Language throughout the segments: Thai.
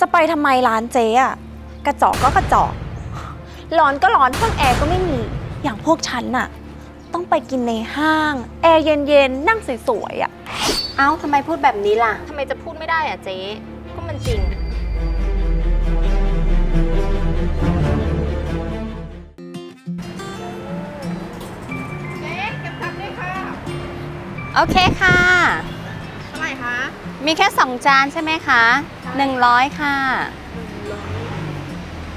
จะไปทำไมร้านเจ๊อะกระจอกก็กระจอกร้อนก็ร้อนห้องแอร์ก็ไม่มี อย่างพวกฉันน่ะ ต้องไปกินในห้าง แอร์เย็นๆ นั่งสวยๆอะเอ้าทำไมพูดแบบนี้ล่ะ ทำไมจะพูดไม่ได้อะเจ๊ ก็มันจริงโอเคค่ะ เท่าไหร่คะ มีแค่ 2 จานใช่ไหมคะ 100ค่ะ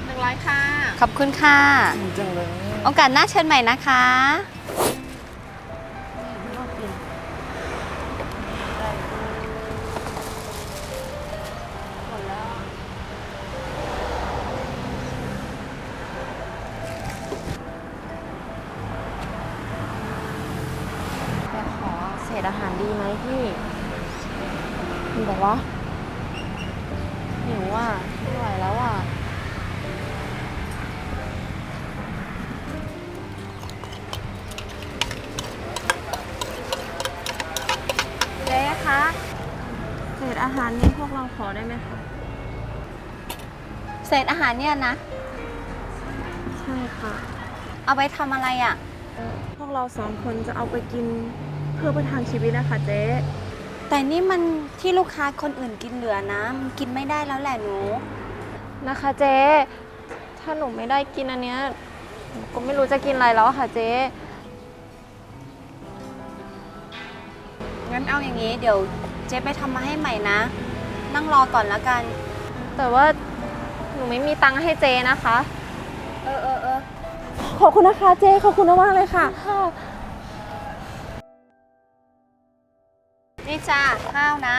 หนึ่งร้อยค่ะ ขอบคุณค่ะโอกาสหน้าเชิญใหม่นะคะแต่ขอเศษอาหารดีไหมพี่มีแต่ว่า หิวอะไม่ไหวแล้วอะเจ๊คะเศษอาหารนี้พวกเราขอได้ไหมคะเศษอาหารเนี่ยนะ ใช่ค่ะ เอาไปทำอะไรอะ่ะ พวกเราสองคนจะเอาไปกินเพื่อประทังชีวิตนะคะเจ๊ แต่นี่มันที่ลูกค้าคนอื่นกินเหลือนะมันกินไม่ได้แล้วแหละหนู นะคะเจ๊ถ้าหนูไม่ได้กินอันเนี้ยหนูก็ไม่รู้จะกินอะไรแล้วอะค่ะเจ๊งั้นเอาอย่างนี้เดี๋ยวเจ๊ไปทำมาให้ใหม่นะ นั่งรอก่อนแล้วกัน แต่ว่าหนูไม่มีตังค์ให้เจ๊นะคะ เออเออเออขอบคุณนะคะเจ๊ขอบคุณมากเลยค่ะ นี่จ้าข้าวนะ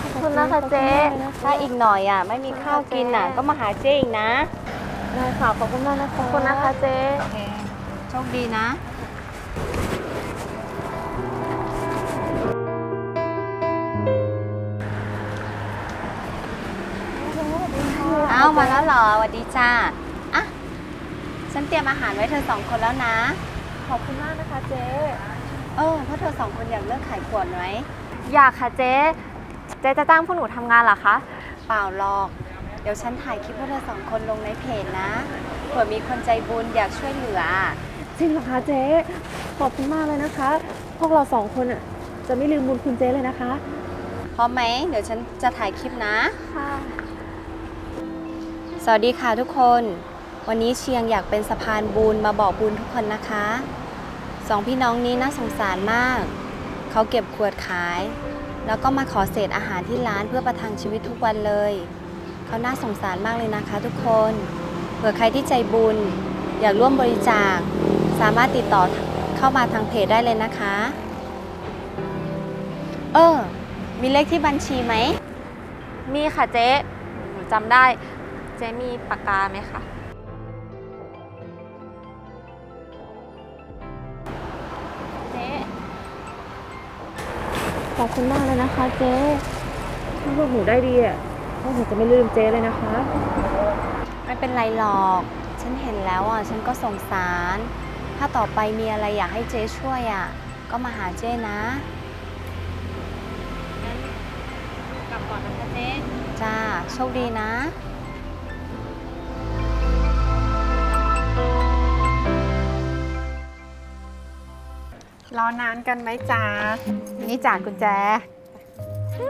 ขอบคุณนะคะเจ๊ถ้าอีกหน่อยอะ ไม่มีข้าวกินอะ ก็มาหาเจ๊อีกนะได้ค่ะขอบคุณมากนะคะขอบคุณนะคะเจ๊โอเคโชคดีนะ เอามาแล้วเหรอสวัสดีจ้าอะฉันเตรียมอาหารไว้เธอสองคนแล้วนะ ขอบคุณมากนะคะเจ๊ เออเพราะเธอสองคนอยากเลิกขายขวดไหมอยากค่ะเจ๊ เจ๊จะจ้างพวกหนูทำงานเหรอคะ เปล่าหรอก เดี๋ยวฉันถ่ายคลิปพวกเธอสองคนลงในเพจนะเผื่อมีคนใจบุญอยากช่วยเหลือ จริงเหรอคะเจ๊ ขอบคุณมากเลยนะคะ พวกเราสองคนอะจะไม่ลืมบุญคุณเจ๊เลยนะคะ พร้อมไหม เดี๋ยวฉันจะถ่ายคลิปนะ ค่ะ สวัสดีค่ะทุกคน วันนี้เชียงอยากเป็นสะพานบุญมาบอกบุญทุกคนนะคะ สองพี่น้องนี้น่าสงสารมาก เขาเก็บขวดขาย แล้วก็มาขอเศษอาหารที่ร้านเพื่อประทังชีวิตทุกวันเลย เขาน่าสงสารมากเลยนะคะทุกคน เผื่อใครที่ใจบุญ อยากร่วมบริจาค สามารถติดต่อเข้ามาทางเพจได้เลยนะคะ เออ มีเลขที่บัญชีไหม มีค่ะเจ๊หนูจำได้ เจ๊มีปากกาไหมคะ ขอบคุณมากเลยนะคะเจ๊ถ้าพวกหนูได้ดีอะพวกหนูจะไม่ลืมเจ๊เลยนะคะ ไม่เป็นไรหรอก ฉันเห็นแล้วอะ ฉันก็สงสาร ถ้าต่อไปมีอะไรอยากให้เจ๊ช่วยอะ ก็มาหาเจ๊นะกลับก่อนนะคะเจ๊จ้า โชคดีนะ รอนานกันไหมจ๊ะนี่จ่ากุญแจหึ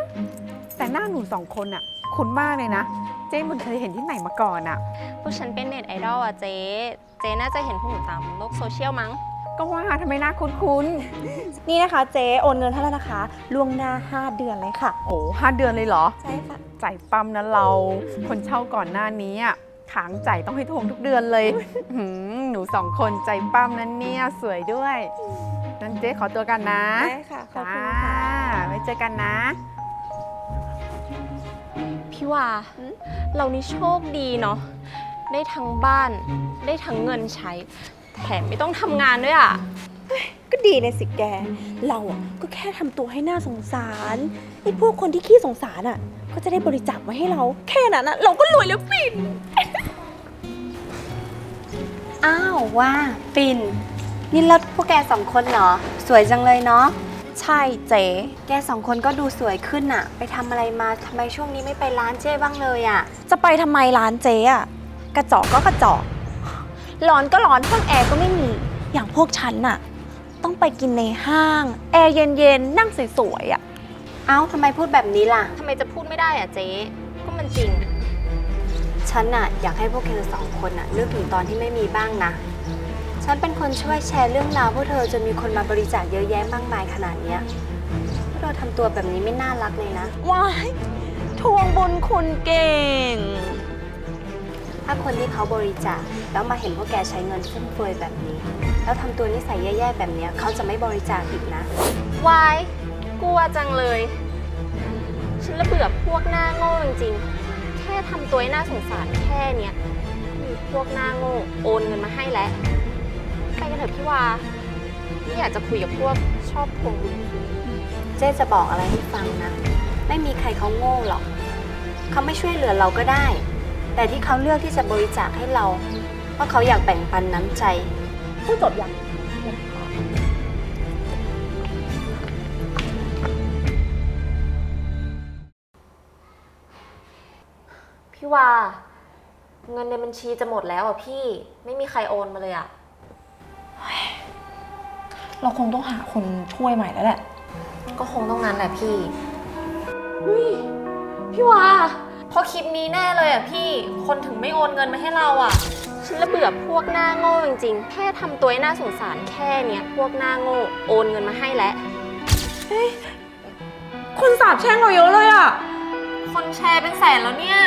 แต่หน้าหนูสองคนอะคุ้นมากเลยนะ เจ๊เหมันเคยเห็นที่ไหนมาก่อนอะพวกฉันเป็นเน็ตไอดอลอะเจ๊ เจ๊น่าจะเห็นพวกหนูตามโลกโซเชียลมั้ง ก็ว่าทำไมหน้าคุ้นนี่นะคะเจ๊โอนเงินเท่าไหร่นะคะ ล่วงหน้า 5 เดือนเลยค่ะ ๆโอ้ห้าเดือนเลยเหรอ ใช่ค่ะใจปั๊มนะเรา คนเช่าก่อนหน้านี้อะค้างจ่ายต้องให้ทวงทุกเดือนเลย หืมหนูสองคนใจปั๊มนั้นเนี่ยสวยด้วย นั้นเจ๊ขอตัวกันนะได้ค่ะขอบจ้าคุณค่ะไว้เจอกันนะ พี่ว่าเรานี่โชคดีเนาะได้ทั้งบ้านได้ทั้งเงินใช้ แถมไม่ต้องทำงานด้วยอะ ก็ดีเลยสิแก เราอะก็แค่ทำตัวให้น่าสงสารไอ้พวกคนที่ขี้สงสารอะ ก็จะได้บริจาคมาให้เรา แค่นั้นนะเราก็รวยแล้วปิ่นอ้าวว่าปิ่น นี่รถพวกแกสองคนเหรอ สวยจังเลยเนาะ ใช่เจ๊ แกสองคนก็ดูสวยขึ้นอะไปทำอะไรมาทำไมช่วงนี้ไม่ไปร้านเจ้บ้างเลยอะจะไปทำไมร้านเจ๊อะกระจอกก็กระจอก ร้อนก็ร้อนห้องแอร์ก็ไม่มี อย่างพวกฉันน่ะ ต้องไปกินในห้าง แอร์เย็นๆ นั่งสวยๆอะเอ้าทำไมพูดแบบนี้ล่ะ ทำไมจะพูดไม่ได้อะเจ๊ ก็มันจริง ฉันน่ะอยากให้พวกเธอสองคนน่ะนึกถึงตอนที่ไม่มีบ้างนะ ฉันเป็นคนช่วยแชร์เรื่องราวพวกเธอจนมีคนมาบริจาคเยอะแยะมากมายขนาดเนี้ยพวกเราทำตัวแบบนี้ไม่น่ารักเลยนะ ว้ายทวงบุญคุณเก่ง ถ้าคนที่เขาบริจาคแล้วมาเห็นพวกแกใช้เงินฟุ่มเฟือยแบบนี้ แล้วทำตัวนิสัยแย่ๆแบบเนี้ยเขาจะไม่บริจาคอีกนะ วายกลัวจังเลย ฉันละเบื่อพวกหน้าโง่จริงๆ แค่ทำตัวให้น่าสงสารแค่เนี้ยมีพวกหน้าโง่โอนเงินมาให้แล้วไปกัน เถอะพี่วาไม่อยากจะคุยกับพวกชอบทวงเจ๊จะบอกอะไรให้ฟังนะ ไม่มีใครเขาโง่หรอก เขาไม่ช่วยเหลือเราก็ได้ แต่ที่เขาเลือกที่จะบริจาคให้เรา เพราะเขาอยากแบ่งปันน้ำใจ พูดจบยังพี่วา เงินในบัญชีจะหมดแล้วอะพี่ ไม่มีใครโอนมาเลยอะ เราคงต้องหาคนช่วยใหม่แล้วแหละ ก็คงต้องนั้นแหละพี่พี่วาเพราะคลิปนี้แน่เลยอะพี่ คนถึงไม่โอนเงินมาให้เราอะ ฉันละเบื่อพวกหน้าโง่จริงๆ แค่ทำตัวให้น่าสงสารแค่เนี้ย พวกหน้าโง่โอนเงินมาให้แล้ว คนสาบแช่งเราเยอะเลยอะคนแชร์เป็นแสนแล้วเนี่ย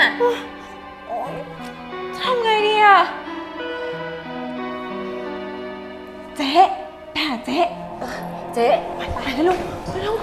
ทำไงดีอะเจ๊ ไปหาเจ๊ เจ๊ ไปไปแล้วลูกไปแล้ว